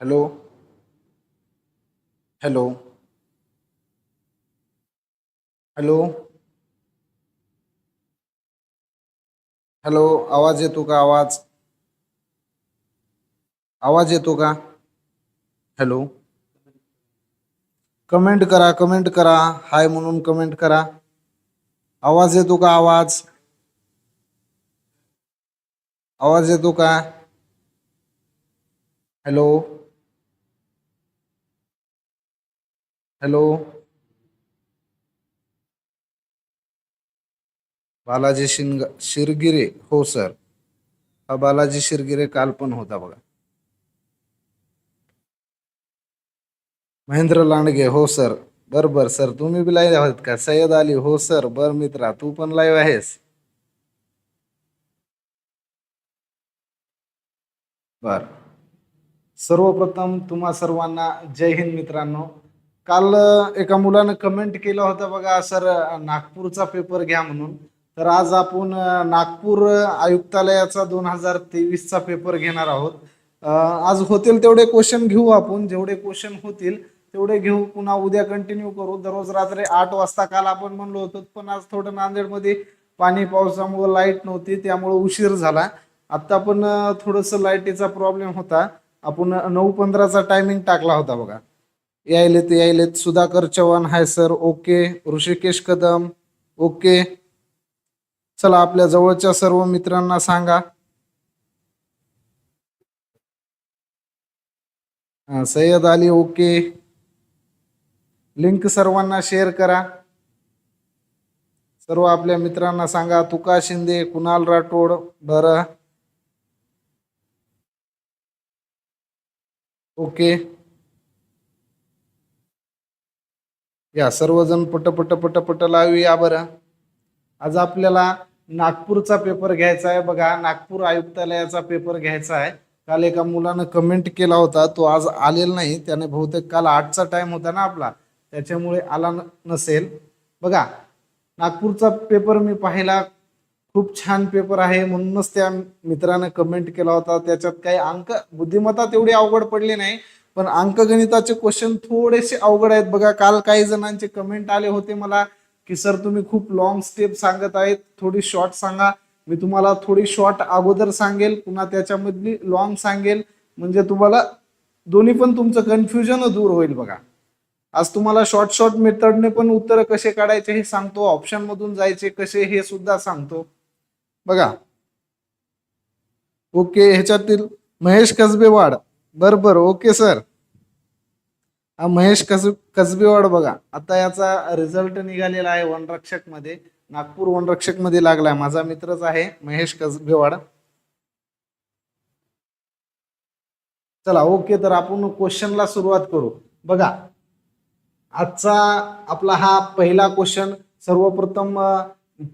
Hello. Hello. Hello. Hello, आवाज़ येतो का, आवाज़? आवाज़ येतो का? हॅलो। कमेंट करा कमेंट करा. हाय म्हणून कमेंट करा. आवाज़ येतो का, आवाज़? आवाज़ येतो का? हॅलो। हॅलो. बालाजी शिंग शिरगिरे हो सर. हा बालाजी शिरगिरे काल पण होता बघा. महेंद्र लांडगे हो सर. बर बर सर. तुम्ही बी लाईव्ह आहात का? सय्यद अली हो सर. बर मित्रा तू पण लाईव्ह आहेस? बर. सर्वप्रथम तुम्हा सर्वांना जय हिंद मित्रांनो. काल एका मुलानं कमेंट केलं होतं बघा सर नागपूरचा पेपर घ्या म्हणून. तर आज आपण नागपूर आयुक्तालयाचा दोन हजार तेवीसचा पेपर घेणार आहोत. आज होतील तेवढे क्वेश्चन घेऊ आपण. जेवढे क्वेश्चन होतील तेवढे घेऊ. पुन्हा उद्या कंटिन्यू करू. दररोज रात्री आठ वाजता काल आपण म्हणलो होतो पण आज थोडं नांदेडमध्ये पाणी पावसामुळे लाइट नव्हती त्यामुळे उशीर झाला. आत्ता पण थोडंसं लाईटीचा प्रॉब्लेम होता. आपण नऊ पंधराचा टायमिंग टाकला होता बघा. यायलेत यायलेत. Sudhakar Chavan hi sir. Okay. Rishikesh Kadam. Okay. चला आपल्या जवळच्या सर्व मित्रांना सांगा. सय्यद अली ओके. लिंक सर्वांना शेअर करा. सर्व आपल्या मित्रांना सांगा. तुका शिंदे कुणाल राठोड बरं ओके. या सर्वजण पट पट पट पट लावूया बरं. आज आपल्याला नागपूरचा पेपर घ्यायचा आहे बघा. नागपूर आयुक्तालयाचा पेपर घ्यायचा आहे. काल एका मुलानं कमेंट केला होता. तो आज आलेला नाही. त्याने बहुतेक काल आठचा टाइम होता ना आपला. त्याच्यामुळे आला न- नसेल. बघा नागपूरचा पेपर मी पाहिला. खूप छान पेपर आहे. म्हणूनच त्या मित्रानं कमेंट केला होता. त्याच्यात काही अंक बुद्धिमत्ता तेवढी अवघड पडली नाही. पण अंकगणिताचे क्वेश्चन थोडेसे अवघड आहेत. बघा काल काही जणांचे कमेंट आले होते मला की सर तुम्ही खूप लॉंग स्टेप सांगत आहेत. थोडी शॉर्ट सांगा. मी तुम्हाला थोडी शॉर्ट अगोदर सांगेल पुन्हा त्याच्यामधली लॉंग सांगेल. म्हणजे तुम्हाला दोन्ही पण तुमचं कन्फ्युजन दूर होईल बघा. आज तुम्हाला शॉर्ट शॉर्ट मेथडने पण उत्तर कसे काढायचे हे सांगतो. ऑप्शन मधून जायचे कसे हे सुद्धा सांगतो. बघा. ओके ह्याच्यातील महेश कसबेवाड. बर बर ओके सर. हा महेश कस कसबेवाड बघा. आता याचा रिझल्ट निघालेला आहे वनरक्षकमध्ये नागपूर वनरक्षकमध्ये लागलाय. माझा मित्रच आहे महेश कसबेवाड. चला ओके तर आपण क्वेश्चनला सुरुवात करू. बघा आजचा आपला हा पहिला क्वेश्चन सर्वप्रथम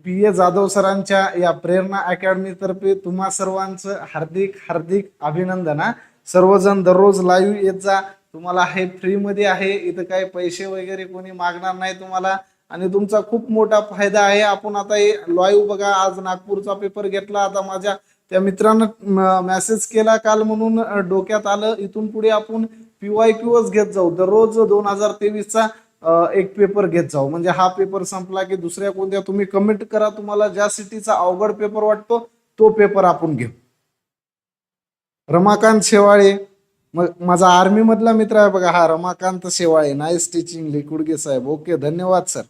पी. ए. जाधव सरांच्या या प्रेरणा अकॅडमी तर्फे तुम्हा सर्वांचं हार्दिक हार्दिक अभिनंदन हा. सर्वजण दररोज लाईव्ह येत जा. तुम्हाला हे फ्रीमध्ये आहे. इथं काही पैसे वगैरे कोणी मागणार नाही तुम्हाला. आणि तुमचा खूप मोठा फायदा आहे. आपण आता हे लाईव्ह बघा. आज नागपूरचा पेपर घेतला आता माझ्या. त्या मित्रानं मेसेज केला काल म्हणून डोक्यात आलं. इथून पुढे आपण पीवाय क्यूच घेत जाऊ. दररोज दोन हजार तेवीसचा एक पेपर घेत जाऊ. म्हणजे हा पेपर संपला की दुसऱ्या कोणत्या तुम्ही कमेंट करा. तुम्हाला ज्या सिटीचा अवघड पेपर वाटतो तो पेपर आपण घेऊ. रमाकांत शेवाळे मग माझा आर्मी मधला मित्र आहे बघा हा रमाकांत शेवाळे. नाईस टीचिंग लिकुडगे साहेब. ओके धन्यवाद सर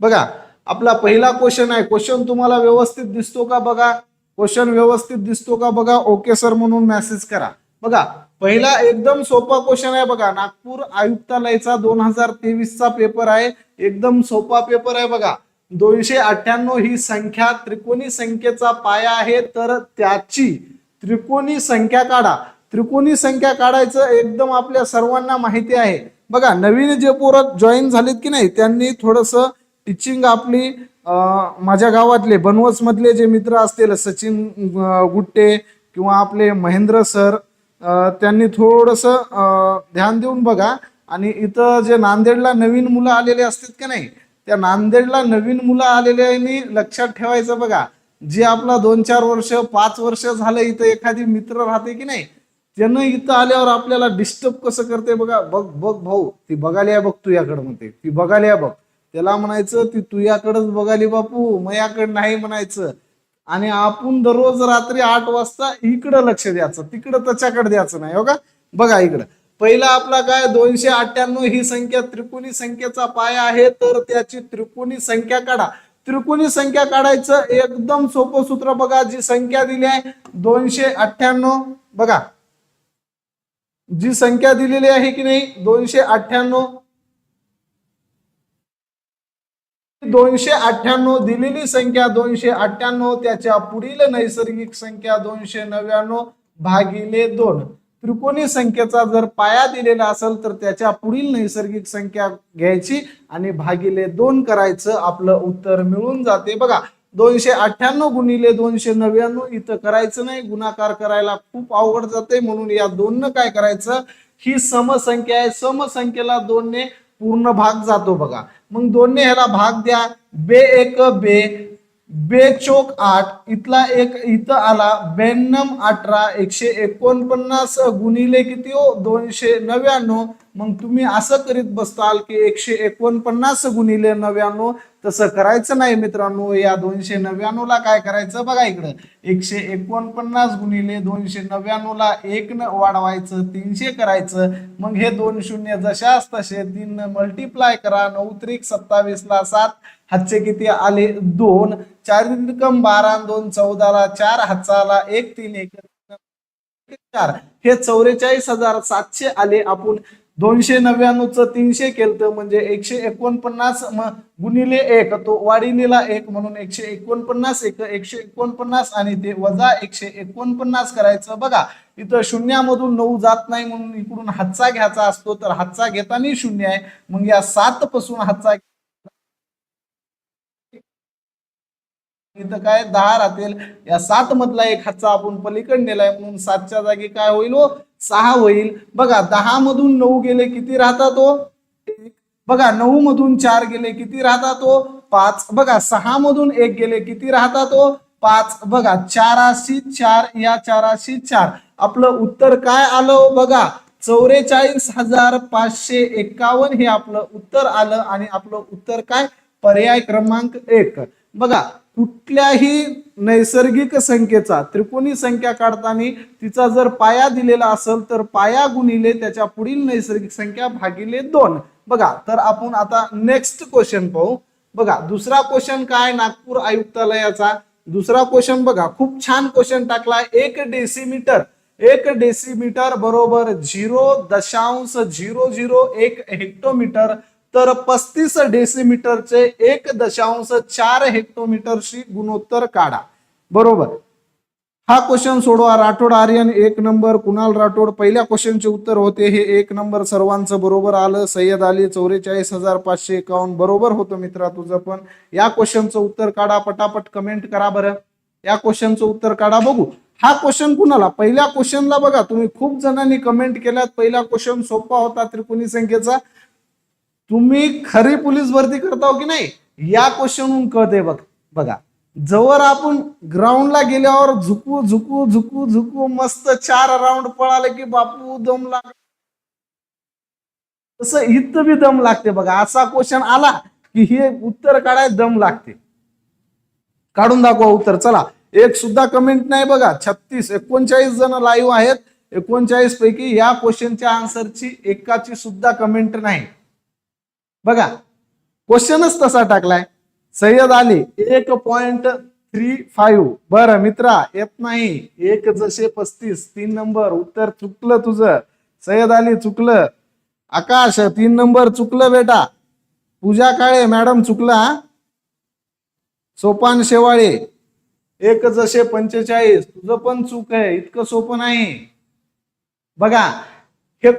बघा आपला पहिला क्वेश्चन आहे. क्वेश्चन तुम्हाला व्यवस्थित दिसतो का बघा? क्वेश्चन व्यवस्थित दिसतो का बघा? ओके सर म्हणून मेसेज करा. बघा पहिला एकदम सोपा क्वेश्चन आहे बघा. नागपूर आयुक्तालयाचा दोन हजार तेवीसचा पेपर आहे. एकदम सोपा पेपर आहे बघा. दोनशे अठ्ठ्याण्णव ही संख्या त्रिकोणी संख्येचा पाया आहे तर त्याची त्रिकोणी संख्या काढा. त्रिकोणी संख्या काढायचं एकदम आपल्या सर्वांना माहिती आहे. बघा नवीन जे पोरं जॉईन झालेत की नाही त्यांनी थोडस टीचिंग आपली माझ्या गावातले बनवस मधले जे मित्र असतील सचिन गुट्टे किंवा आपले महेंद्र सर त्यांनी थोडस ध्यान देऊन बघा. आणि इथं जे नांदेडला नवीन मुलं आलेले असतात का नाही त्या नांदेडला नवीन मुलं आलेल्यांनी लक्षात ठेवायचं बघा. जे आपला दोन चार वर्ष पाच वर्ष झालं इथं एखादी मित्र राहते की नाही त्यानं इथं आल्यावर आपल्याला डिस्टर्ब कसं करते बघा? बघ बघ भाऊ ती बघाली आहे बघ तुझ्याकडं म्हणते. ती बघाली आहे बघ. त्याला म्हणायचं ती तुझ्याकडंच बघाली बापू मयाकडे नाही म्हणायचं. आणि आपण दररोज रात्री आठ वाजता इकडं लक्ष द्यायचं तिकडं त्याच्याकडे द्यायचं नाही हो का? बघा इकडं. पहिला आपला काय दोनशे अठ्ठ्याण्णव ही संख्या त्रिकोणी संख्येचा पाया आहे तर त्याची त्रिकोणी संख्या काढा. त्रिकोणी संख्या काढायचं. एकदम सोपं सूत्र बघा. जी संख्या दिली आहे दोनशे अठ्ठ्याण्णव. बघा. जी संख्या दिलेली आहे की नाही दोनशे अठ्ठ्याण्णव. दोनशे अठ्ठ्याण्णव दिलेली संख्या दोनशे अठ्ठ्याण्णव. त्याच्या पुढील नैसर्गिक संख्या दोनशे नव्याण्णव भागिले दोन. त्रिकोणी संख्येचा जर पाया दिलेला असेल तर त्याच्या पुढील नैसर्गिक संख्या घ्यायची आणि भागिले दोन करायचं आपलं उत्तर मिळून जाते. बघा दोनशे अठ्ठ्याण्णव गुणिले दोनशे नव्याण्णव इथं करायचं नाही. गुणाकार करायला खूप अवघड जाते. म्हणून या दोननं काय करायचं? ही समसंख्या आहे. समसंख्येला दोनने पूर्ण भाग जातो बघा. मग दोनने ह्याला भाग द्या. बे एक बे बेचोक आठ. इथला एक इथं आला. ब्याण्णव अठरा. एकशे एकोणपन्नास गुणिले किती हो? दोनशे नव्याण्णव. मग तुम्ही असं करीत बसताल की एकशे एकोणपन्नास गुणिले नव्याण्णव. तसं करायचं नाही मित्रांनो. या दोनशे नव्याण्णव ला काय करायचं? बघा इकडं. एकशे एकोणपन्नास गुणिले दोनशे नव्याण्णव ला एक न वाढवायचं तीनशे करायचं. मग हे दोन शून्य जशाच तसे तीन मल्टिप्लाय करा. नऊ त्रिक सत्तावीस ला सात. हातचे किती आले? दोन. चार रक्कम बारा दोन चौदाला चार हाताला एक तीन एक चार. हे चौवेचाळीस हजार सातशे आले आपण. दोनशे नव्याण्णवच तीनशे केलं म्हणजे एकशे एकोणपन्नास गुणिले एक. तो वाढिलेला एक म्हणून एकशे एकोणपन्नास एक एकशे एकोणपन्नास आणि ते वजा एकशे एकोणपन्नास करायचं बघा. इथं शून्यामधून नऊ जात नाही म्हणून इकडून हातचा घ्यायचा असतो तर हातचा घेताना शून्य आहे. मग या सात पासून हातचा इथं काय? दहा राहतील. या सात मधला एक हातचा आपण पलीकडे नेलाय. म्हणून सातच्या जागी काय होईल हो? सहा होईल. बघा दहा मधून नऊ गेले किती राहतात तो एक. बघा नऊ मधून चार गेले किती राहतात तो पाच. बघा सहा मधून एक गेले किती राहतात तो पाच. बघा चाराशी चार या चाराशी चार. आपलं उत्तर काय आलं बघा चौवेचाळीस हजार पाचशे एकावन्न हे आपलं उत्तर आलं आणि आपलं उत्तर काय? पर्याय क्रमांक एक. बघा कुठल्याही नैसर्गिक संख्येचा त्रिकोणी संख्या काढताना तिचा जर पाया दिलेला असेल तर पाया गुणिले त्याच्या पुढील नैसर्गिक संख्या भागिले दोन. बघा तर आपण आता नेक्स्ट क्वेश्चन पाहू. बघा दुसरा क्वेश्चन काय? नागपूर आयुक्तालयाचा. दुसरा क्वेश्चन बघा खूप छान क्वेश्चन टाकला एक डेसिमीटर एक डेसिमीटर बरोबर झिरो दशांश झिरो झिरो एक हेक्टोमीटर तर पस्तीस डेसिमीटरचे एक दशांश चार हेक्टोमीटरशी गुणोत्तर काढा. बरोबर? हा क्वेश्चन सोडवा. राठोड आर्यन एक नंबर कुणाल राठोड? पहिल्या क्वेश्चनचे उत्तर होते. हे एक नंबर सर्वांचं बरोबर आलं. सय्यद आली चौवेचाळीस हजार पाचशे एकावन्न. बरोबर होतं मित्रा तुझं पण. या क्वेश्चनचं उत्तर काढा. पटापट कमेंट करा बरं. या क्वेश्चनचं उत्तर काढा. बघू. हा क्वेश्चन कुणाला? पहिल्या क्वेश्चनला बघा. तुम्ही खूप जणांनी कमेंट केल्यात. पहिला क्वेश्चन सोपा होता त्रिकोणी संख्येचा. तुम्ही खरी पोलीस भरती करताव हो की नाही या क्वेश्चनहून कळते बघ. बघा जवळ आपण ग्राउंडला गेल्यावर झुकू झुकू झुकू झुकू मस्त चार राऊंड पळाले की बापू दम लाग तसं इथं बी दम लागते बघा. असा क्वेश्चन आला की हे उत्तर काढाय दम लागते. काढून दाखवा उत्तर. चला एक सुद्धा कमेंट नाही बघा. छत्तीस एकोणचाळीस जण लाईव्ह आहेत. एकोणचाळीस पैकी या क्वेश्चनच्या आन्सरची एकाची सुद्धा कमेंट नाही. बघा क्वेश्चनच तसा टाकलाय. सय्यद अली एक पॉइंट थ्री फाईव्ह बरं मित्रा येत नाही. एक जसे पस्तीस तीन नंबर. उत्तर चुकलं तुझं. सय्यद अली चुकलं. आकाश तीन नंबर चुकलं बेटा. पूजा काळे मॅडम चुकला हा? सोपान शेवाळे एक जसे पंचेचाळीस. तुझं पण चूक आहे इतकं सोपं नाही. बघा हे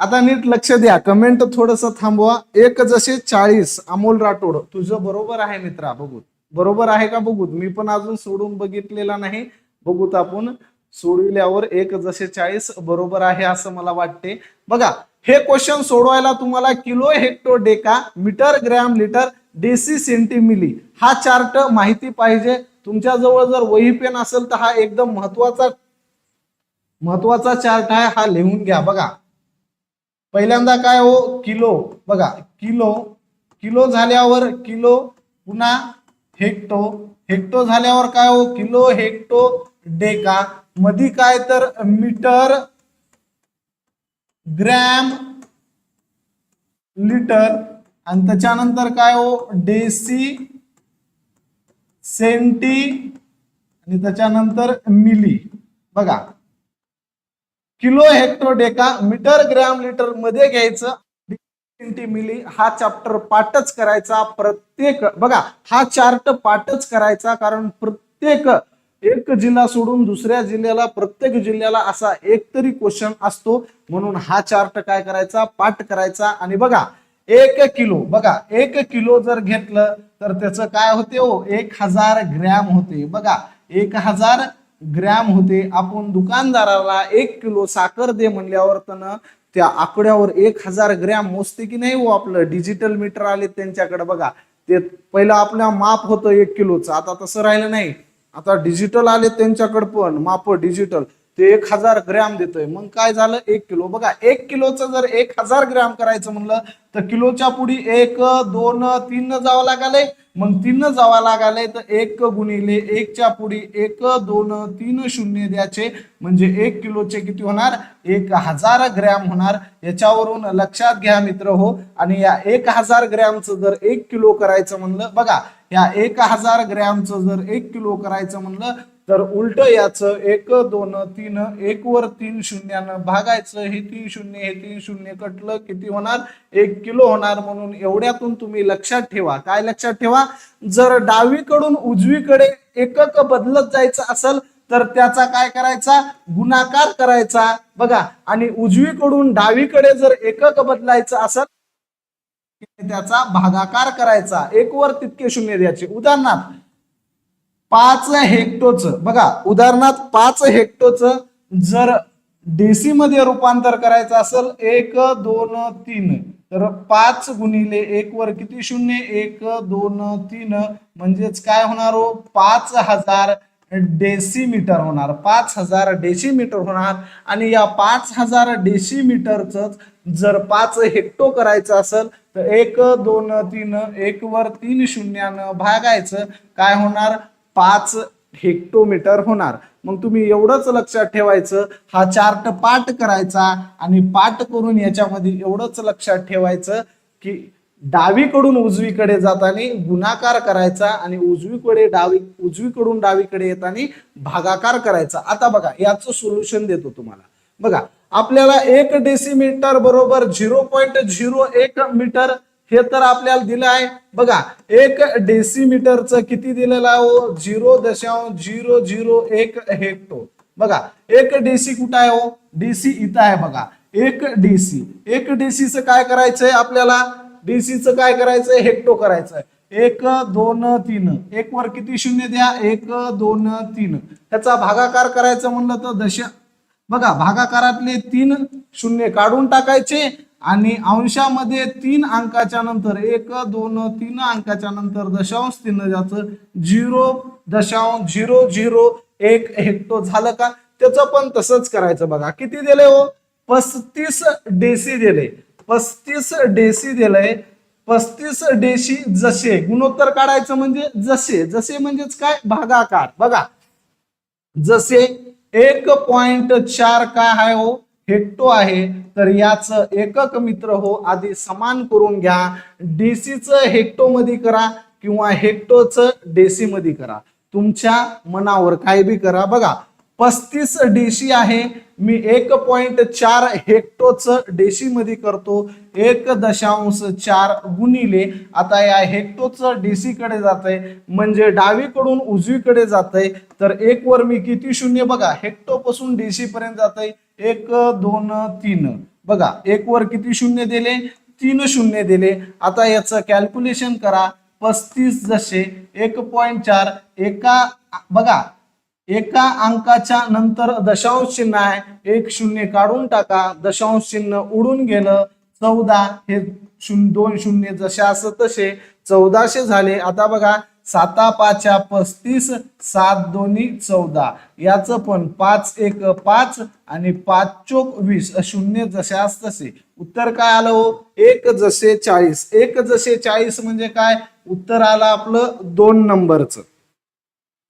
आता नीट लक्ष द्या. कमेंट थोडस थांबवा. एक जसे चाळीस अमोल राठोड तुझं बरोबर आहे मित्रा बघू बरोबर आहे का बघूत? मी पण अजून सोडून बघितलेला नाही. बघूत आपण सोडविल्यावर एक जसे चाळीस बरोबर आहे असं मला वाटते. बघा हे क्वेश्चन सोडवायला तुम्हाला kilo hecto deca metre gram litre deci centi milli हा चार्ट माहिती पाहिजे. तुमच्या जवळ जर वही पेन असेल तर हा एकदम महत्त्वाचा महत्त्वाचा चार्ट आहे. हा लिहून घ्या. बघा. पहिल्यांदा काय हो? किलो. बघा किलो. किलो झाल्यावर किलो पुन्हा हेक्टो. हेक्टो झाल्यावर काय हो? Kilo hecto deca. मधी काय तर मीटर ग्रॅम लिटर. आणि त्याच्यानंतर काय हो? डेसी सेंटी आणि त्याच्यानंतर मिली. बघा kilo hectare deca metre gram लिटरमध्ये घ्यायचं. मिली हा चॅप्टर पाठच करायचा. प्रत्येक बघा हा चार्ट पाठच करायचा कारण प्रत्येक एक जिल्हा सोडून दुसऱ्या जिल्ह्याला प्रत्येक जिल्ह्याला असा एक तरी क्वेश्चन असतो. म्हणून हा चार्ट काय करायचा? पाठ करायचा. आणि बघा एक किलो बघा एक किलो जर घेतलं तर त्याचं काय होते हो? एक हजार ग्रॅम होते. बघा एक हजार ग्रॅम होते. आपण दुकानदाराला एक किलो साखर दे म्हणल्यावर त्यानं त्या आकड्यावर एक हजार ग्रॅम मोजते की नाही हो आपलं? डिजिटल मीटर आले त्यांच्याकडे बघा. ते पहिलं आपल्या माप होतं एक किलोचं. आता तसं राहिलं नाही. आता डिजिटल आले त्यांच्याकडे पण. माप डिजिटल ते एक हजार ग्रॅम देतोय. मग काय झालं? एक किलो. बघा एक किलोचं जर एक हजार ग्रॅम करायचं म्हणलं तर किलोच्या पुढी एक दोन तीन जावं लागाले मग तीन जावं लागाले तर एक गुणिले एकच्या पुढी एक दोन तीन शून्य द्यायचे. म्हणजे एक किलोचे किती होणार? एक हजार ग्रॅम होणार. याच्यावरून लक्षात घ्या मित्र हो. आणि या एक हजार ग्रॅमचं जर एक किलो करायचं म्हणलं बघा या एक हजार ग्रॅमचं जर एक किलो करायचं म्हणलं तर उलट याचं एक दोन तीन एक वर तीन शून्यानं भागायचं हे तीन शून्य हे तीन शून्य कटलं किती होणार? एक किलो होणार म्हणून एवढ्यातून तुम्ही लक्षात ठेवा. काय लक्षात ठेवा? जर डावीकडून उजवीकडे एकक बदलत जायचं असेल तर त्याचा काय करायचा? गुणाकार करायचा. बघा आणि उजवीकडून डावीकडे जर एकक बदलायचं असेल त्याचा भागाकार करायचा. एक वर तितके शून्य द्यायचे. उदाहरणार्थ पाच हेक्टोच बघा उदाहरणार्थ पाच हेक्टोच जर डेसी मध्ये रूपांतर करायचं असेल एक दोन तीन तर पाच गुणिले एक वर किती शून्य? एक दोन तीन. म्हणजेच काय होणार हो? पाच हजार डेसीमीटर होणार. पाच हजार डेसीमीटर होणार. आणि या पाच हजार डेसीमीटरच जर पाच हेक्टो करायचं असेल तर एक दोन तीन एक वर तीन शून्यानं भागायचं. काय होणार? पाच हेक्टोमीटर होणार. मग तुम्ही एवढंच लक्षात ठेवायचं हा चार्ट पाठ करायचा आणि पाठ करून याच्यामध्ये एवढंच लक्षात ठेवायचं की डावीकडून उजवीकडे जाताना गुणाकार करायचा आणि उजवीकडे डावी उजवीकडून डावीकडे येताना भागाकार करायचा. आता बघा याचं सोल्युशन देतो तुम्हाला. बघा आपल्याला एक डेसिमीटर बरोबर झिरो पॉईंट झिरो एक मीटर हे तर आपल्याला दिलं आहे. बघा एक डेसिमीटरचं किती दिलेलं आहे हो? झिरो दशांश झिरो झिरो एक हेक्टो बघा एक डेसी कुठं आहे हो? डीसी इथं आहे बघा. एक डीसी एक डीसीचं काय करायचंय आपल्याला? डीसीचं काय करायचंय? हेक्टो करायचंय. एक दोन तीन. एक वर किती शून्य द्या? एक दोन तीन. ह्याचा भागाकार करायचं म्हणलं तर दश बघा भागाकारातले तीन शून्य काढून टाकायचे. आणि अंशामध्ये तीन अंकाच्या नंतर एक दोन तीन अंकाच्या नंतर दशांश तीन ज्याचं झिरो दशांश झिरो झिरो एक हेक्टो झालं का? त्याचं पण तसंच करायचं बघा. किती दिले हो? पस्तीस डेसी दिले. पस्तीस डेसी दिलंय पस्तीस डेसी जसे. गुणोत्तर काढायचं म्हणजे जसे. जसे म्हणजेच काय? भागाकार. बघा. जसे एक पॉइंट चार काय आहे हो? हेक्टो आहे तर याचं एकक मित्र हो आधी समान करून घ्या. डीसीचं हेक्टो मध्ये करा किंवा हेक्टोचं डेसी मध्ये करा. तुमच्या मनावर काय बी करा. बघा पस्तीस डेशी आहे. मी एक पॉइंट चार हेक्टोच डेशी मध्ये करतो. एक दशांश चार गुणिले. आता या हेक्टोच डेसी कडे जात आहे म्हणजे डावीकडून उजवीकडे जात आहे तर एक वर मी किती शून्य? बघा हेक्टो पासून डेसी पर्यंत जात आहे एक दोन तीन. बघा एक वर किती शून्य दिले? तीन शून्य दिले. आता याचं कॅल्क्युलेशन करा. पस्तीस जसे एक पॉइंट चार. एका बघा एका अंकाच्या नंतर दशांश चिन्ह आहे. एक शून्य काढून टाका. दशांश चिन्ह उडून गेलं. चौदा हे शून्य दोन शून्य जसे असं तसे चौदाशे झाले. आता बघा साता पाचच्या पस्तीस सात दोन्ही चौदा. याचं पण पाच एक पाच आणि पाच चोक वीस शून्य जशास तसे. उत्तर काय आलं हो? एक जसे चाळीस. एक जसे चाळीस म्हणजे काय? उत्तर आलं आपलं दोन नंबरचं.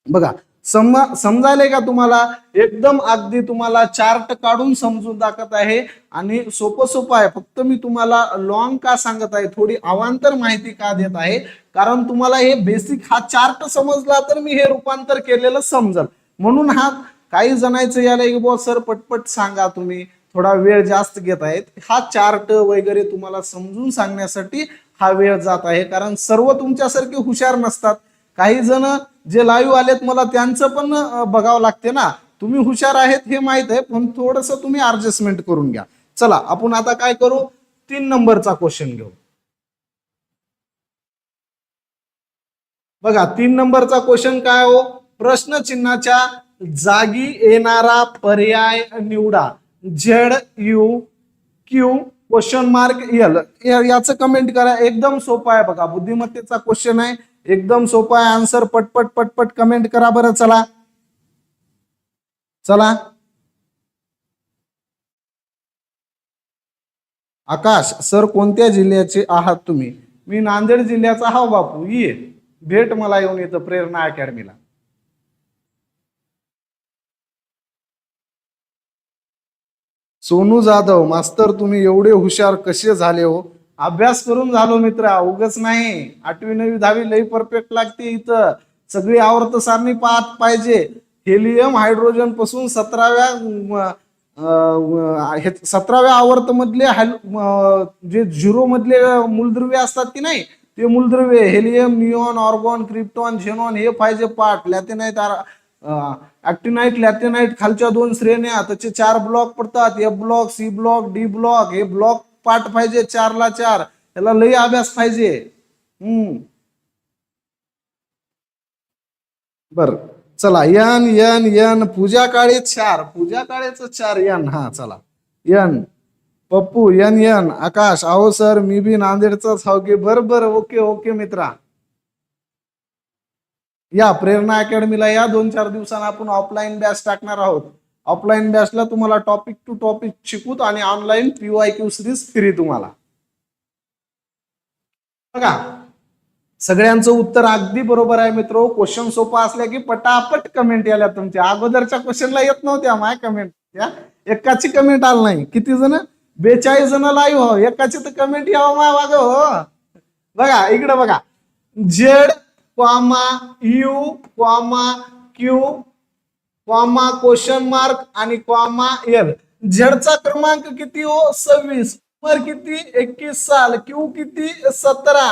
बघा सम समजायले का तुम्हाला? एकदम अगदी तुम्हाला चार्ट काढून समजून दाखवत आहे. आणि सोपं सोपं आहे. फक्त मी तुम्हाला लॉंग का सांगत आहे थोडी अवांतर माहिती का देत आहे? कारण तुम्हाला हे बेसिक हा चार्ट समजला तर मी हे रूपांतर केलेलं समजल. म्हणून हा काही जणांचं याला की बॉ सर पटपट सांगा तुम्ही. थोडा वेळ जास्त घेत आहेत. हा चार्ट वगैरे तुम्हाला समजून सांगण्यासाठी हा वेळ जात आहे. कारण सर्व तुमच्यासारखे हुशार नसतात. काही जण जे लाईव्ह आलेत मला त्यांचं पण बघावं लागते ना. तुम्ही हुशार आहेत हे माहीत आहे पण थोडस तुम्ही ऍडजस्टमेंट करून घ्या. चला आपण आता काय करू? तीन नंबरचा क्वेश्चन घेऊ. बघा तीन नंबरचा क्वेश्चन काय हो? प्रश्न चिन्हाच्या जागी येणारा पर्याय निवडा. Z U Q question mark L याचं कमेंट करा. एकदम सोपं आहे बघा. बुद्धिमत्तेचा क्वेश्चन आहे. एकदम सोपा आहे. आन्सर पटपट पटपट कमेंट करा बरं. चला. चला. आकाश सर कोणत्या जिल्ह्याचे आहात तुम्ही? मी नांदेड जिल्ह्याचा हा बापू. ये. भेट मला येऊन येतं प्रेरणा अकॅडमीला. सोनू जाधव मास्तर तुम्ही एवढे हुशार कसे झाले हो? अभ्यास करून झालो मित्रा उगच नाही. आठवी नववी दहावी लई परफेक्ट लागते इथं. सगळी आवर्त सारणी पाहत पाहिजे. हेलियम हायड्रोजनपासून सतराव्या हे सतराव्या आवर्त मधले जे झिरो मधले मूलद्रव्य असतात की नाही ते मूलद्रव्य helium neon argon krypton xenon हे पाहिजे पाठ. लॅथेनाईट ऍक्टिनाईट लॅथेनाईट खालच्या दोन श्रेण्या त्याचे चार ब्लॉक पडतात. A block C block D block हे ब्लॉक पाठ पाहिजे चारला चार. याला लई अभ्यास पाहिजे. हम्म. बर. चला यन यन यन पूजा काळे चार. पूजा काळेच चार यन. हा चला. यन पप्पू यन यन. आकाश आहो सर मी बी नांदेडचाच हाव की बर बर. ओके ओके मित्रा. या प्रेरणा अकॅडमीला या दोन चार दिवसांना आपण ऑफलाईन बॅच टाकणार आहोत. ऑफलाईन बॅचला तुम्हाला टॉपिक टू टॉपिक शिकूत आणि online PY Q series free तुम्हाला. बघा सगळ्यांचं उत्तर अगदी बरोबर आहे मित्र. क्वेश्चन सोपा असल्या की पटापट कमेंट याल्या तुमच्या अगोदरच्या क्वेश्चनला येत नव्हत्या माय कमेंट त्या एकाची कमेंट आलं नाही. किती जण? बेचाळीस जण लाईव्ह हो एकाची तर कमेंट यावं माय वाग हो. बघा इकडे बघा. Z comma U comma Q comma question mark आणि कॉमा एल झेडचा क्रमांक किती हो? सव्वीस. उमर किती? एकवीस साल. क्यू किती? सतरा.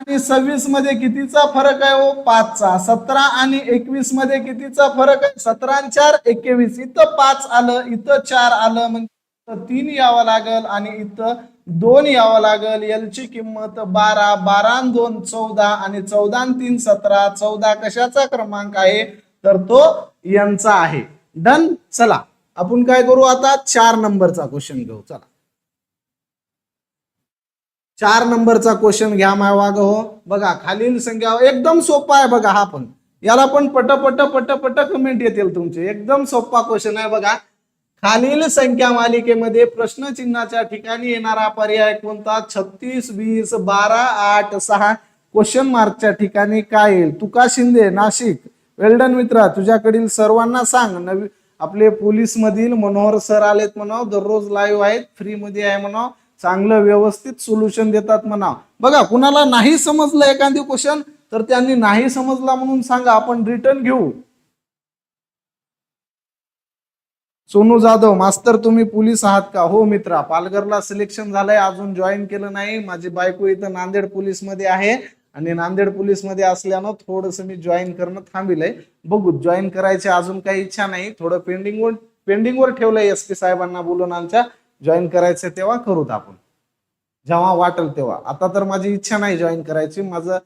आणि सव्वीसमध्ये कितीचा फरक आहे हो? पाचचा. सतरा आणि एकवीसमध्ये कितीचा फरक आहे? सतरा आणि चार एकवीस. इथं पाच आलं इथं चार आलं. म्हणजे तीन यावं लागल आणि इथं दोन यावं लागल. एलची किंमत बारा बारा दोन चौदा आणि चौदा तीन सतरा. चौदा कशाचा क्रमांक आहे? तर तो यांचा आहे. डन चला. आपण काय करू आता? चार नंबरचा क्वेश्चन घेऊ. चला. चार नंबरचा क्वेश्चन घ्या माय वाग हो. बघा खालील संख्या एकदम सोपा आहे बघा हा पण. याला पण पट पट पट पट कमेंट येतील तुमचे. एकदम सोपा क्वेश्चन आहे बघा. खालील संख्या मालिकेमध्ये प्रश्नचिन्हाच्या ठिकाणी येणारा पर्याय कोणता? छत्तीस वीस बारा आठ सहा. क्वेश्चन मार्कच्या ठिकाणी काय येईल? तुका शिंदे नाशिक. वेल्डन मित्रा. तुझ्याकडील सर्वांना सांग. नवी आपले पोलीस मधील मनोहर सर आलेत म्हणाव. दररोज लाईव्ह आहेत. फ्री मध्ये आहे म्हणाव. चांगलं व्यवस्थित सोल्युशन देतात म्हणा बघा कुणाला नाही समजलं एखादी क्वेश्चन तर त्यांनी नाही समजला म्हणून सांगा. आपण रिटर्न घेऊ. सोनू जाधव मास्तर तुम्ही पोलीस आहात का? हो मित्रा पालघरला सिलेक्शन झालंय अजून जॉईन केलं नाही. माझी बायको इथं नांदेड पोलीसमध्ये आहे. आणि नांदेड पोलीसमध्ये असल्यानं थोडस मी जॉईन करणं थांबिलंय. बघू जॉईन करायची अजून काही इच्छा नाही. थोडं पेंडिंगवर पेंडिंगवर ठेवलंय एस पी साहेबांना बोलून आमच्या. जॉईन करायचं तेव्हा करूत आपण. जेव्हा वाटेल तेव्हा. आता तर माझी इच्छा नाही जॉईन करायची. माझं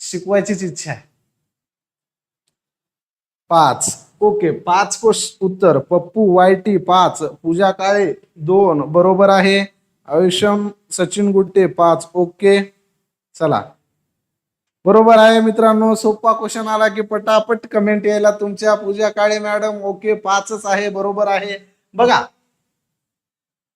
शिकवायचीच इच्छा आहे. पाच. ओके पाच कोश उत्तर. पप्पू वायटी पाच. पूजा काळे दोन. बरोबर आहे. आयुष्यम सचिन गुट्टे पाच. ओके. चला. बरोबर आहे मित्रांनो. सोपा क्वेश्चन आला की पटापट कमेंट यायला तुमच्या पूजा काळे मॅडम ओके पाचच आहे. बरोबर आहे. बघा.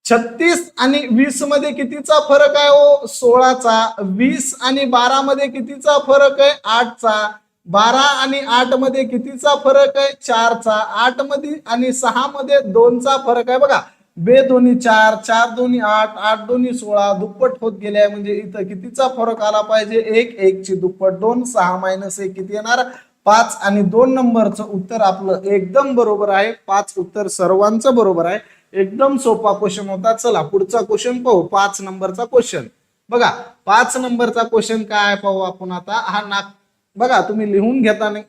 छत्तीस आणि वीसमध्ये कितीचा फरक आहे ओ सोळाचा. वीस आणि बारा मध्ये कितीचा फरक आहे? आठचा. बारा आणि आठमध्ये कितीचा फरक आहे? चारचा. आठमध्ये आणि सहा मध्ये दोनचा फरक आहे. बघा बे दोन्ही चार चार दोन्ही आठ आठ दोन्ही सोळा दुप्पट होत गेले म्हणजे इथं कितीचा फरक आला पाहिजे? एक एक ची दुप्पट. दोन सहा मायनस एक किती येणार? पाच आणि दोन नंबरचं उत्तर आपलं एकदम बरोबर आहे. पाच उत्तर सर्वांचं बरोबर आहे. एकदम सोपा क्वेश्चन होता. चला पुढचा क्वेश्चन पाहू. पाच नंबरचा क्वेश्चन बघा पाच नंबरचा क्वेश्चन काय आहे पाहू आपण आता? हा नाग बघा तुम्ही लिहून घेता नाही.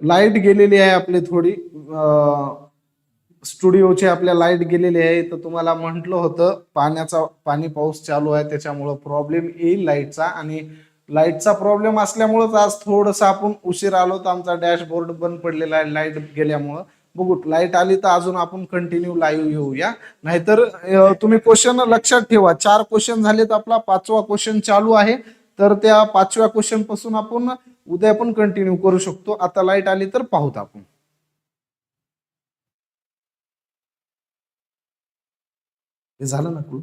लाइट गेलेली आहे आपली थोडी. स्टुडिओची आपल्या लाइट गेलेली आहे. तर तुम्हाला म्हटलं होतं पाण्याचा पाणी पाऊस चालू आहे त्याच्यामुळं प्रॉब्लेम येईल लाईटचा. आणि लाईटचा प्रॉब्लेम असल्यामुळंच आज थोडस आपण उशीर आलो तर आमचा डॅशबोर्ड बंद पडलेला आहे लाइट गेल्यामुळं. बघू लाइट आली तर अजून आपण कंटिन्यू लाईव्ह येऊया. नाहीतर तुम्ही क्वेश्चन लक्षात ठेवा. चार क्वेश्चन झालेत आपला. पाचवा क्वेश्चन चालू आहे. तर त्या पाचव्या क्वेश्चनपासून आपण उद्या पण कंटिन्यू करू शकतो. आता लाइट आली तर पाहूत आपण. हे झालं ना क्लू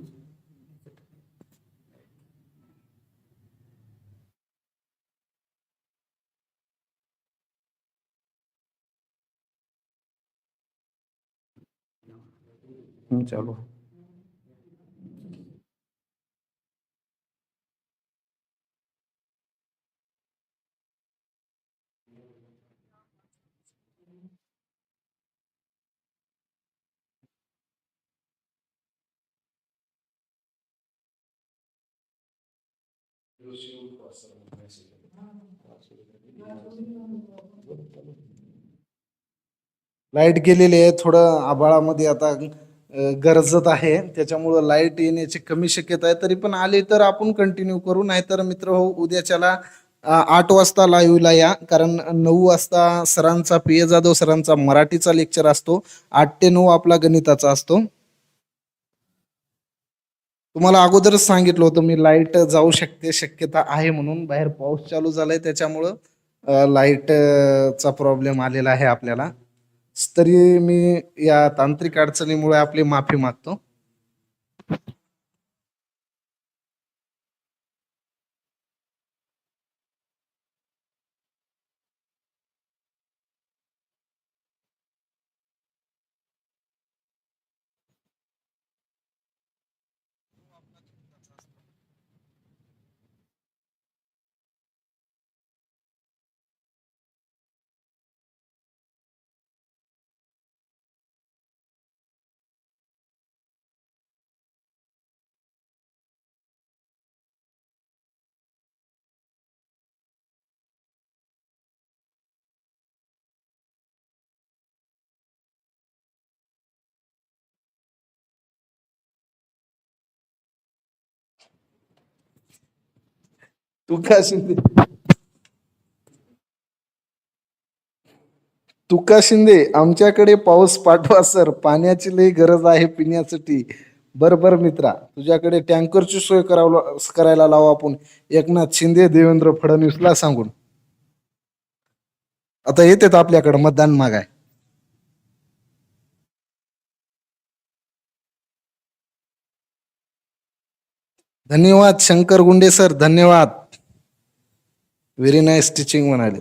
चालू. लाइट गेलेली आहे थोडं आभाळामध्ये आता गरजत आहे. त्याच्यामुळं लाइट येण्याची कमी शक्यता आहे. तरी पण आली तर आपण कंटिन्यू करू. नाहीतर मित्र हो उद्याच्याला आठ वाजता लाईव्हला या. कारण नऊ वाजता सरांचा पी ए जाधव सरांचा मराठीचा लेक्चर असतो. आठ ते नऊ आपला गणिताचा असतो. तुम्हाला अगोदरच सांगितलं होतं मी लाइट जाऊ शकते शक्यता आहे म्हणून. बाहेर पाऊस चालू झालाय त्याच्यामुळं लाईटचा प्रॉब्लेम आलेला आहे आपल्याला. तरी मी या तांत्रिक अडचणीमुळे आपली माफी मागतो. शिंदे? तुका शिंदे? आमच्याकडे पाऊस पाठवा सर. पाण्याची लई गरज आहे पिण्यासाठी. बर बर मित्रा. तुझ्याकडे टँकरची सोय करावं करायला लावू आपण. एकनाथ शिंदे देवेंद्र फडणवीसला सांगून. आता येतेत आपल्याकडे मतदान मागाय. धन्यवाद शंकर गुंडे सर. धन्यवाद. व्हेरी नाईस टीचिंग म्हणाले.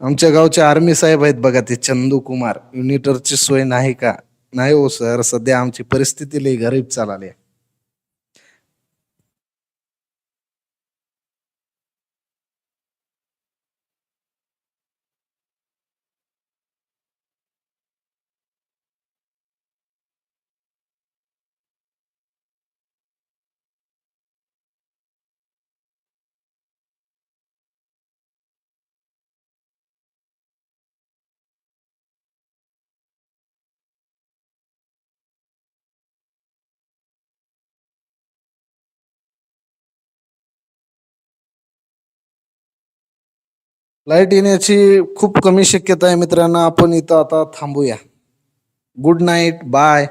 आमच्या गावचे आर्मी साहेब आहेत बघा ते चंदू कुमार. युनिटरची सोय नाही का? नाही हो सर. सध्या आमची परिस्थिती लई गरीब चालली लाइट येण्याची खूप कमी शक्यता आहे मित्रांनो. आपण इथं आता थांबूया. Good night bye